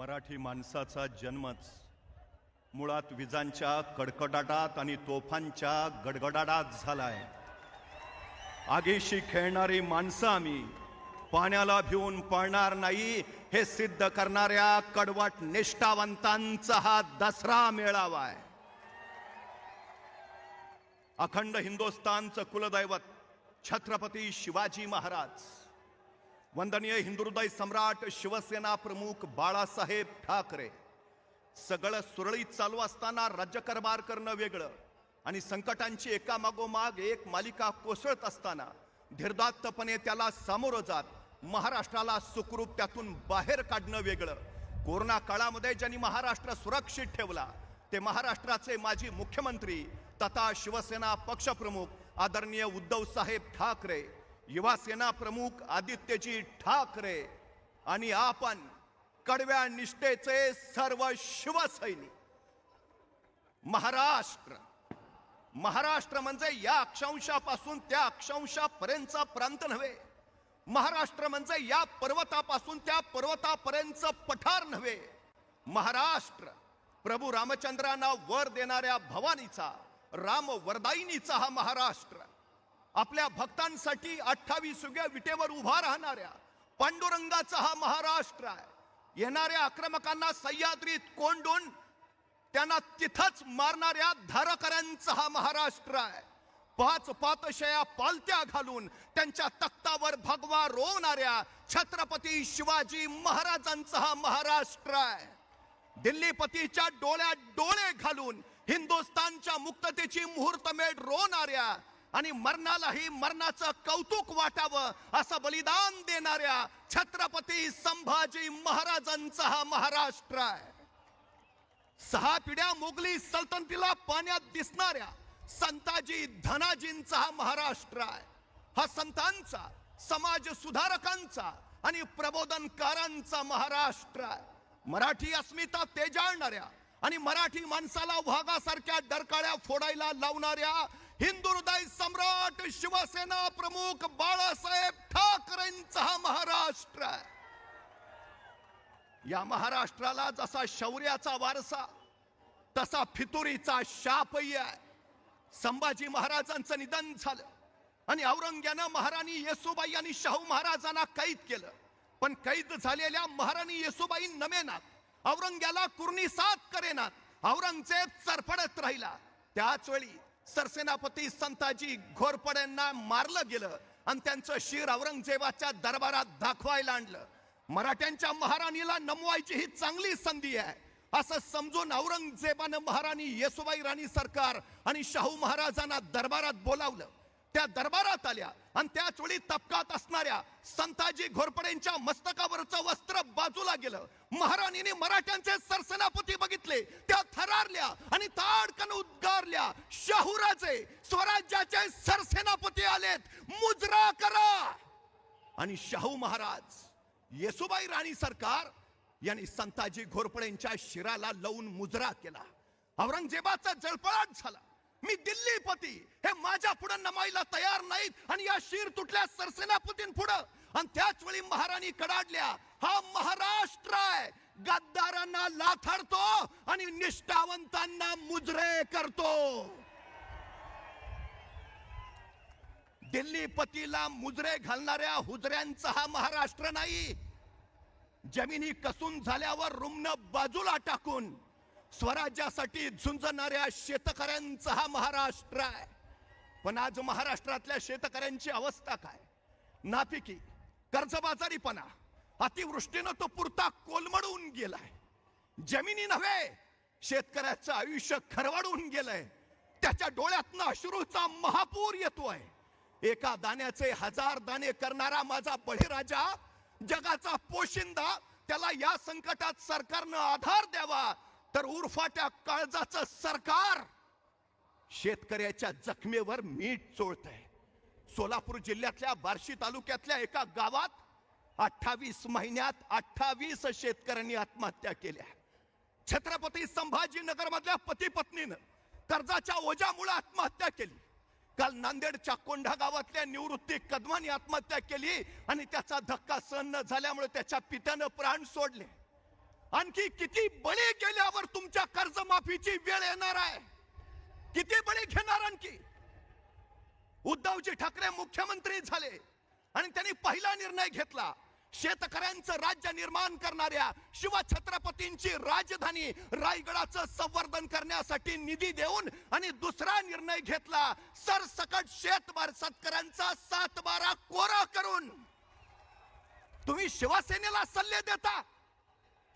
मराठी माणसाचा जन्मच. मुळात विजांच्या कडकडाटात आणि तोफांच्या गडगडाटात झालाय. आगीशी खेळणारी माणसं आम्ही पाण्याला भिवून पळणार नाही हे सिद्ध करणाऱ्या कडवट निष्ठावंतांचा हा दसरा मेळावा आहे अखंड हिंदुस्थानचं कुलदैवत छत्रपती शिवाजी महाराज. वंदनीय हिंदुहृदय सम्राट शिवसेना प्रमुख बाळासाहेब ठाकरे सगळं सुरळीत चालू असताना राज्यकारभार करणं वेगळं आणि संकटांची एकामागोमाग एक मालिका कोसळत असताना धीरदात्तपणे त्याला सामोरं जात महाराष्ट्राला सुखरूप त्यातून बाहेर काढणं वेगळं कोरोना काळामध्ये ज्यांनी महाराष्ट्र सुरक्षित ठेवला ते महाराष्ट्राचे माजी मुख्यमंत्री तथा शिवसेना पक्षप्रमुख आदरणीय उद्धव साहेब ठाकरे युवा सेना प्रमुख आदित्यजी ठाकरे आणि आपण कडव्या निष्ठेचे सर्व शिवसैनिक. महाराष्ट्र. महाराष्ट्र म्हणजे या अक्षांशापासून त्या अक्षांशापर्यंतचा प्रांत नव्हे. महाराष्ट्र म्हणजे या पर्वतापासून त्या पर्वतापर्यंत पठार नव्हे. महाराष्ट्र. प्रभू रामचंद्रांना वर देणाऱ्या भवानीचा राम वरदायिनीचा हा महाराष्ट्र. आपल्या भक्तांसाठी अठ्ठावीस विटेवर उभा राहणाऱ्या पांडुरंगाचा हा महाराष्ट्र आहे. येणाऱ्या आक्रमकांना सह्याद्रीत कोंडून त्यांना तिथंच मारणाऱ्या धारकऱ्यांचा हा महाराष्ट्र आहे. पाच पातशया पालत्या घालून त्यांच्या तख्तावर भगवा रोवणाऱ्या छत्रपती शिवाजी महाराजांचा हा महाराष्ट्र आहे. दिल्लीपतीच्या डोळ्यात डोळे घालून हिंदुस्थानच्या मुक्ततेची मुहूर्तमेढ रोवणाऱ्या आणि मरणालाही मरणाचं कौतुक वाटावं असं बलिदान देणाऱ्या छत्रपती संभाजी महाराजांचा हा महाराष्ट्र आहे. सहा पिढ्या मोगली सल्तनतीला पाण्यात दिसणाऱ्या संताजी धनाजींचा हा महाराष्ट्र आहे. हा संतांचा समाज सुधारकांचा आणि प्रबोधनकारांचा महाराष्ट्र आहे. मराठी अस्मिता तेजाळणाऱ्या आणि मराठी माणसाला वाघासारख्या डरकाळ्या फोडायला लावणाऱ्या हिंदू हृदय सम्राट शिवसेना प्रमुख बाळासाहेब ठाकरेंचा हा महाराष्ट्र आहे. या महाराष्ट्राला जसा शौर्याचा वारसा तसा फितुरीचा शापही आहे. संभाजी महाराजांचं निधन झालं आणि औरंग्यानं महाराणी येसुबाई आणि शाहू महाराजांना कैद केलं. पण कैद झालेल्या महाराणी येसुबाई नमेनात औरंग्याला कुर्णी साथ करेनात औरंगजेब चरफडत राहिला. त्याच वेळी सरसेनापती संताजी घोरपड्यांना मारलं गेलं आणि त्यांचं शिर औरंगजेबाच्या दरबारात दाखवायला आणलं. मराठ्यांच्या महाराणीला नमवायची ही चांगली संधी आहे. असं समजून औरंगजेबानं महाराणी येसुबाई राणी सरकार आणि शाहू महाराजांना दरबारात बोलावलं. त्या दरबारात आल्या आणि त्याच वेळी तपकात असणाऱ्या संताजी घोरपडेंच्या मस्तकावरचं वस्त्र बाजूला गेलं. महाराणीने मराठ्यांचे सरसेनापती बघितले. उद्गारल्या आणि ताडकन उद्गारल्या शाहूराजे स्वराज्याचे सरसेनापती आलेत. मुजरा करा. आणि शाहू महाराज येसुबाई राणी सरकार यांनी संताजी घोरपडेंच्या शिराला लावून मुजरा केला. औरंगजेबाचा जळपळाट झाला. मी दिल्लीपती. हे माझ्या पुढे नमायला तयार नाहीत आणि या शिर तुटल्या सरसेनापतीं पुढं आणि त्याच वेळी महाराणी कडाडल्या. हा महाराष्ट्र आहे. गद्दारांना लाथाडतो आणि निष्ठावंतांना मुजरे करतो. दिल्ली पतीला मुजरे घालणाऱ्या हुजऱ्यांचा हा महाराष्ट्र नाही. जमिनी कसून झाल्यावर रुग्ण बाजूला टाकून स्वराज्यासाठी झुंजणाऱ्या शेतकऱ्यांचा हा महाराष्ट्र आहे. पण आज महाराष्ट्रातल्या शेतकऱ्यांची अवस्था काय? नापिकी कर्जबाजारीपणा अतिवृष्टीनं तो पुरता कोलमडून गेलाय. जमिनी नव्हे शेतकऱ्याचं आयुष्य खरवाडून गेलंय. त्याच्या डोळ्यातनं अश्रूचा महापूर येतोय. एका दाण्याचे हजार दाणे करणारा माझा बळीराजा जगाचा पोशिंदा त्याला या संकटात सरकारनं आधार द्यावा. तर उर्फाट्या काळजाचं सरकार शेतकऱ्याच्या जखमेवर मीठ चोळत आहे सोलापूर जिल्ह्यातल्या बार्शी तालुक्यातल्या एका गावात अठ्ठावीस महिन्यात अठ्ठावीस शेतकऱ्यांनी आत्महत्या केल्या. छत्रपती संभाजीनगर मधल्या पती पत्नीनं कर्जाच्या ओझ्यामुळे आत्महत्या केली. काल नांदेडच्या कोंढा गावातल्या निवृत्ती कदमानी आत्महत्या केली आणि त्याचा धक्का सहन न झाल्यामुळे त्याच्या पित्यानं प्राण सोडले. आणखी किती बळी गेल्यावर तुमच्या कर्जमाफीची वेळ येणार आहे? किती बळी घेणार आणखी? उद्धवजी ठाकरे मुख्यमंत्री झाले. आणि त्यांनी पहिला निर्णय घेतला. शेतकऱ्यांचं राज्य निर्माण करणाऱ्या शिवछत्रपतींची राजधानी रायगडाचं संवर्धन करण्यासाठी निधी देऊन आणि दुसरा निर्णय घेतला. सरसकट शेतबार शेतकऱ्यांचा सात बारा कोरा करून. तुम्ही शिवसेनेला सल्ले देता.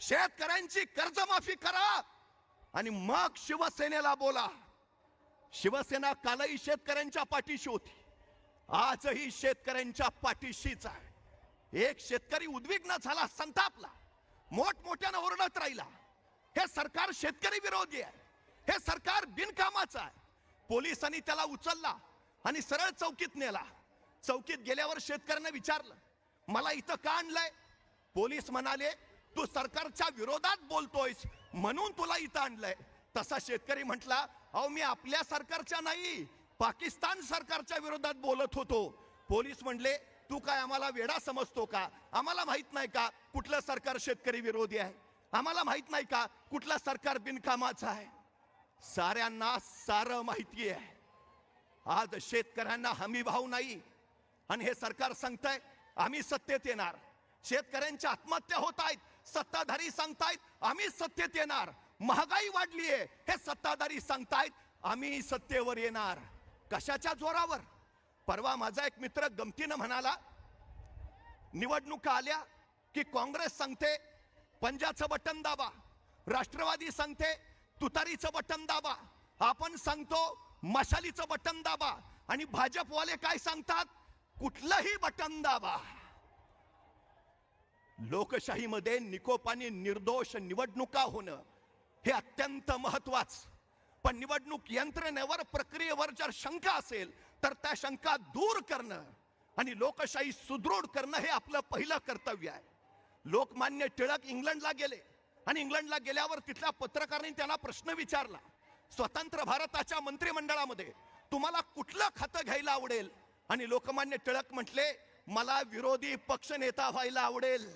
शेतकऱ्यांची कर्जमाफी करा आणि मग शिवसेनेला बोला. शिवसेना कालही शेतकऱ्यांच्या पाठीशी होती. आजही शेतकऱ्यांच्या पाठीशीच आहे. एक शेतकरी उद्विग्न झाला संतापला. मोठमोठ्यानं ओरडत राहिला. हे सरकार शेतकरी विरोधी आहे. हे सरकार बिनकामाचं आहे. पोलिसांनी त्याला उचलला आणि सरळ चौकीत नेला. चौकीत गेल्यावर शेतकऱ्यानं विचारलं मला इथं का आणलंय? पोलीस म्हणाले तू सरकारच्या विरोधात बोलतोयस म्हणून तुला इथं आणलंय. तसा शेतकरी म्हटला अहो मी आपल्या सरकारच्या नाही पाकिस्तान सरकारच्या विरोधात बोलत होतो. पोलीस म्हणले तू काय आम्हाला वेडा समजतो का? आम्हाला माहीत नाही का कुठलं सरकार शेतकरी विरोधी आहे? आम्हाला माहीत नाही का कुठलं सरकार बिनकामाचं आहे? साऱ्यांना सारं माहिती आहे आज शेतकऱ्यांना हमी भाव नाही. आणि हे सरकार सांगतंय आम्ही सत्तेत येणार. शेतकऱ्यांच्या आत्महत्या होत आहेत. सत्ताधारी सांगतायत आम्ही सत्तेत येणार. महागाई वाढली आहे हे सत्ताधारी सांगतायत आम्ही सत्तेवर येणार. कशाच्या जोरावर? परवा माझा एक मित्र गमतीनं म्हणाला निवडणुका आल्या की काँग्रेस सांगते पंजाचं बटन दाबा. राष्ट्रवादी सांगते तुतारीचं बटन दाबा. आपण सांगतो मशालीचं बटन दाबा. आणि भाजपवाले काय सांगतात? कुठलंही बटन दाबा. लोकशाहीमध्ये निकोपाने निर्दोष निवडणुका होणं हे अत्यंत महत्वाचं. पण निवडणूक यंत्रणेवर प्रक्रियेवर जर शंका असेल तर त्या शंका दूर करणं आणि लोकशाही सुदृढ करणं हे आपलं पहिलं कर्तव्य आहे. लोकमान्य टिळक इंग्लंडला गेले आणि इंग्लंडला गेल्यावर तिथल्या पत्रकारांनी त्यांना प्रश्न विचारला स्वतंत्र भारताच्या मंत्रिमंडळामध्ये तुम्हाला कुठलं खातं घ्यायला आवडेल? आणि लोकमान्य टिळक म्हटले मला विरोधी पक्षनेता व्हायला आवडेल.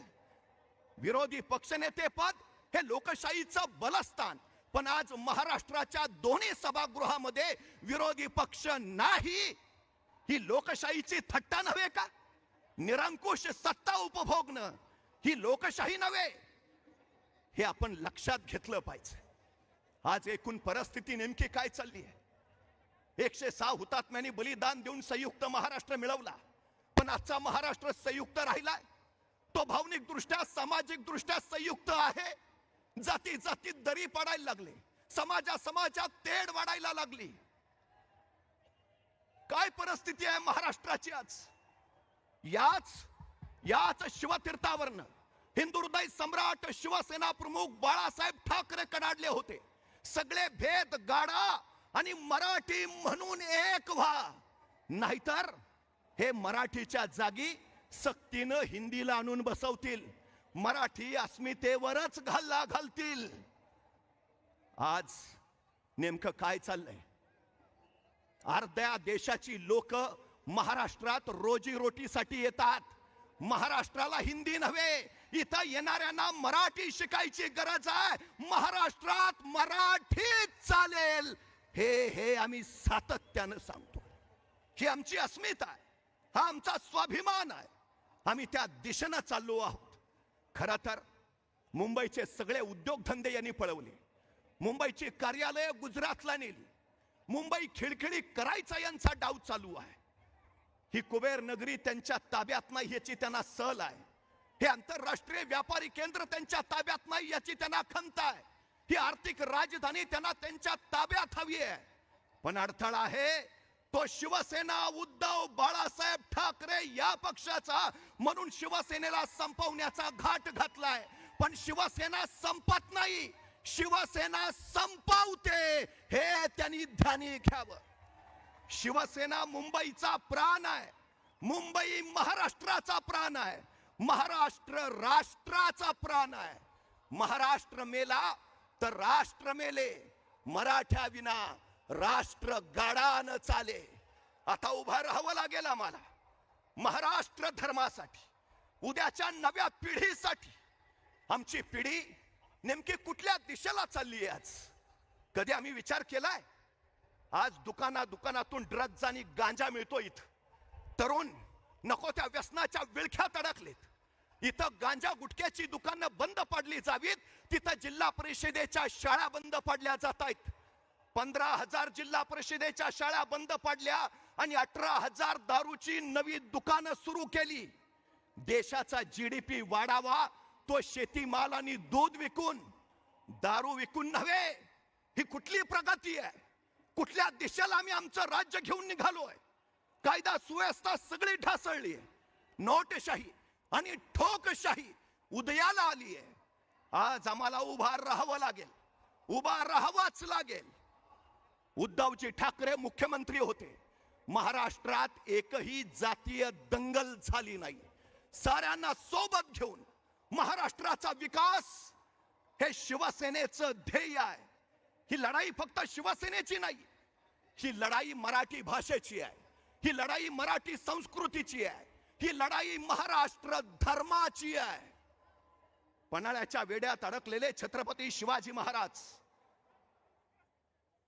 विरोधी पक्षनेते पद हे लोकशाहीचं बलस्थान पण आज महाराष्ट्राच्या दोन्ही सभागृहामध्ये विरोधी पक्ष नाही. ही लोकशाहीची थट्टा नव्हे का? निरंकुश सत्ता उपभोगणं ही लोकशाही नव्हे. हे आपण लक्षात घेतलं पाहिजे. आज एकूण परिस्थिती नेमकी काय चालली आहे? एकशे सहा हुतात्म्यांनी बलिदान देऊन संयुक्त महाराष्ट्र मिळवला. पण आजचा महाराष्ट्र संयुक्त राहिलाय. तो भावनिक दृष्ट्या सामाजिक दृष्ट्या संयुक्त आहे. जाती जातीत दरी पडायला लागले. समाजा समाजात तेढ वाढायला लागली. काय परिस्थिती आहे महाराष्ट्राची आज? याच याच शिवतीर्थावरनं हिंदू हृदय सम्राट शिवसेना प्रमुख बाळासाहेब ठाकरे कडाडले होते. सगळे भेद गाडा आणि मराठी म्हणून एक व्हा. नाहीतर हे मराठीच्या जागी सक्तीनं हिंदीला आणून बसवतील. मराठी अस्मितेवरच घालला घालतील. आज नेमकं काय चाललंय? अर्ध्या देशाची लोक महाराष्ट्रात रोजीरोटीसाठी येतात. महाराष्ट्राला हिंदी नव्हे इथं येणाऱ्यांना मराठी शिकायची गरज आहे. महाराष्ट्रात मराठीच चालेल. हे हे आम्ही सातत्यानं सांगतो. ही आमची अस्मिता आहे. हा आमचा स्वाभिमान आहे. आम्ही त्या दिशेनं चाललो आहोत. खर तर मुंबईचे सगळे उद्योगधंदे यांनी पळवले. मुंबईची कार्यालय गुजरातला नेली. मुंबई खिळखिळी करायचा यांचा डाव चालू आहे. ही कुबेर नगरी त्यांच्या ताब्यात नाही याची त्यांना सल आहे. हे आंतरराष्ट्रीय व्यापारी केंद्र त्यांच्या ताब्यात नाही याची त्यांना खंत आहे. ही आर्थिक राजधानी त्यांना त्यांच्या ताब्यात हवी आहे. पण अडथळा आहे तो शिवसेना उद्धव बाळासाहेब ठाकरे या पक्षाचा म्हणून शिवसेनेला संपवण्याचा घाट घातलाय. पण शिवसेना संपत नाही. शिवसेना संपवते. हे त्यांनी ध्यानी घ्यावं. शिवसेना मुंबईचा प्राण आहे. मुंबई महाराष्ट्राचा प्राण आहे. महाराष्ट्र राष्ट्राचा प्राण आहे. महाराष्ट्र मेला तर राष्ट्र मेले. मराठ्या विना राष्ट्र गाडानं चाले. आता उभा राहावं लागेल आम्हाला. महाराष्ट्र धर्मासाठी उद्याच्या नव्या पिढीसाठी. आमची पिढी नेमकी कुठल्या दिशेला चालली आहे आज? कधी आम्ही विचार केलाय? आज दुकाना दुकानातून ड्रग्ज आणि गांजा मिळतो इथं. तरुण नको त्या व्यसनाच्या विळख्यात अडकलेत इथं गांजा गुटख्याची दुकानं बंद पडली जावीत तिथं जिल्हा परिषदेच्या शाळा बंद पडल्या जात आहेत पंधरा हजार जिल्हा परिषदेच्या शाळा बंद पडल्या आणि अठरा हजार दारूची नवी दुकानं सुरू केली. देशाचा जीडीपी वाढावा तो शेतीमाल आणि दूध विकून दारू विकून नव्हे ही कुठली प्रगती आहे? कुठल्या दिशेला आम्ही आमचं राज्य घेऊन निघालोय? कायदा सुव्यवस्था सगळी ढासळली आहे. नोटशाही आणि ठोकशाही उदयाला आली आहे. आज आम्हाला उभा राहावं लागेल. उभा राहावाच लागेल. उद्धवजी ठाकरे मुख्यमंत्री होते. महाराष्ट्रात एकही जातीय दंगल झाली नाही. साऱ्यांना सोबत घेऊन महाराष्ट्राचा विकास हे शिवसेनेचं ध्येय आहे. ही लढाई फक्त शिवसेनेची नाही ही लढाई मराठी भाषेची आहे ही लढाई मराठी संस्कृतीची आहे ही लढाई महाराष्ट्र धर्माची आहे. पन्हाळ्याच्या वेड्यात अडकलेले छत्रपती शिवाजी महाराज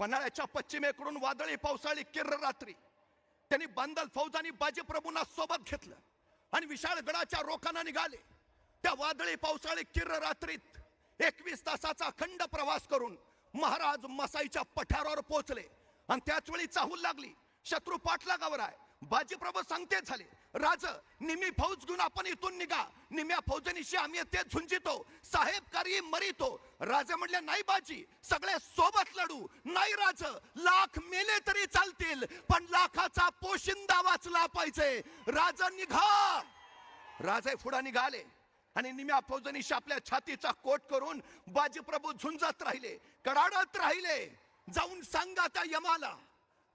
पन्हाळ्याच्या पश्चिमेकडून वादळी पावसाळी किर्र रात्री. त्यांनी बांदल फौज आणि बाजीप्रभूंना सोबत घेतलं आणि विशाळगडाच्या रोखाना निघाले. त्या वादळी पावसाळी किर्र रात्रीत एकवीस तासाचा खंड प्रवास करून महाराज मसाईच्या पठारावर पोहोचले. आणि त्याच वेळी चाहूल लागली. शत्रू पाठलागावर आहे. बाजीप्रभू सांगते झाले. राज निम्मी फौज घेऊन आपण इथून निघा. निम्या फौजनीशी आम्ही ते झुंजितो. साहेब कारी मरितो. राजा म्हणले नाही बाजी सगळे सोबत लढू. नाही राज लाख मेले तरी चालतील पण लाखाचा पोशिंदा वाचला पाहिजे. राजा निघा. राजे फुडा निघाले आणि निम्या फौजनीशी आपल्या छातीचा कोट करून बाजीप्रभू झुंजत राहिले कडाडत राहिले. जाऊन सांगा त्या यमाला.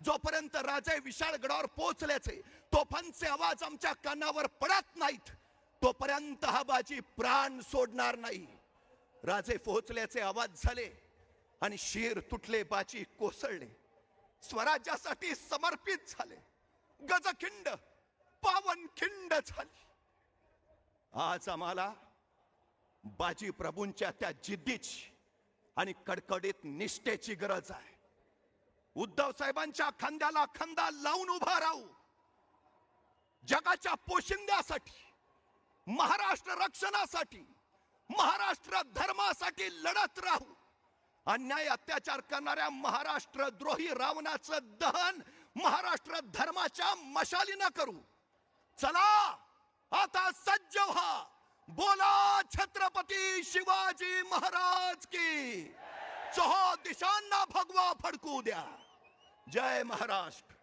जोपर्यंत राजे विशाळ गडावर पोहोचल्याचे तोफांचे आवाज आमच्या कानावर पडत नाहीत. तोपर्यंत हा बाजी प्राण सोडणार नाही. राजे पोहोचल्याचे आवाज झाले आणि शिर तुटले बाजी कोसळले. स्वराज्यासाठी समर्पित झाले. गजखिंड पावन खिंड झाली. आज आम्हाला बाजी प्रभूंच्या त्या जिद्दीची आणि कडकडीत निष्ठेची गरज आहे. उद्धव साहेबांच्या खांद्याला खांदा लावून उभा राहू. जगाच्या पोशिंद्यासाठी महाराष्ट्र रक्षणासाठी महाराष्ट्र धर्मासाठी लढत राहू. अन्याय अत्याचार करणाऱ्या महाराष्ट्र द्रोही रावणाचं दहन महाराष्ट्र धर्माच्या मशालीनं करू. चला आता सज्ज व्हा. बोला छत्रपती शिवाजी महाराज की. चहो दिशांना भगवा फडकू द्या. जय महाराष्ट्र.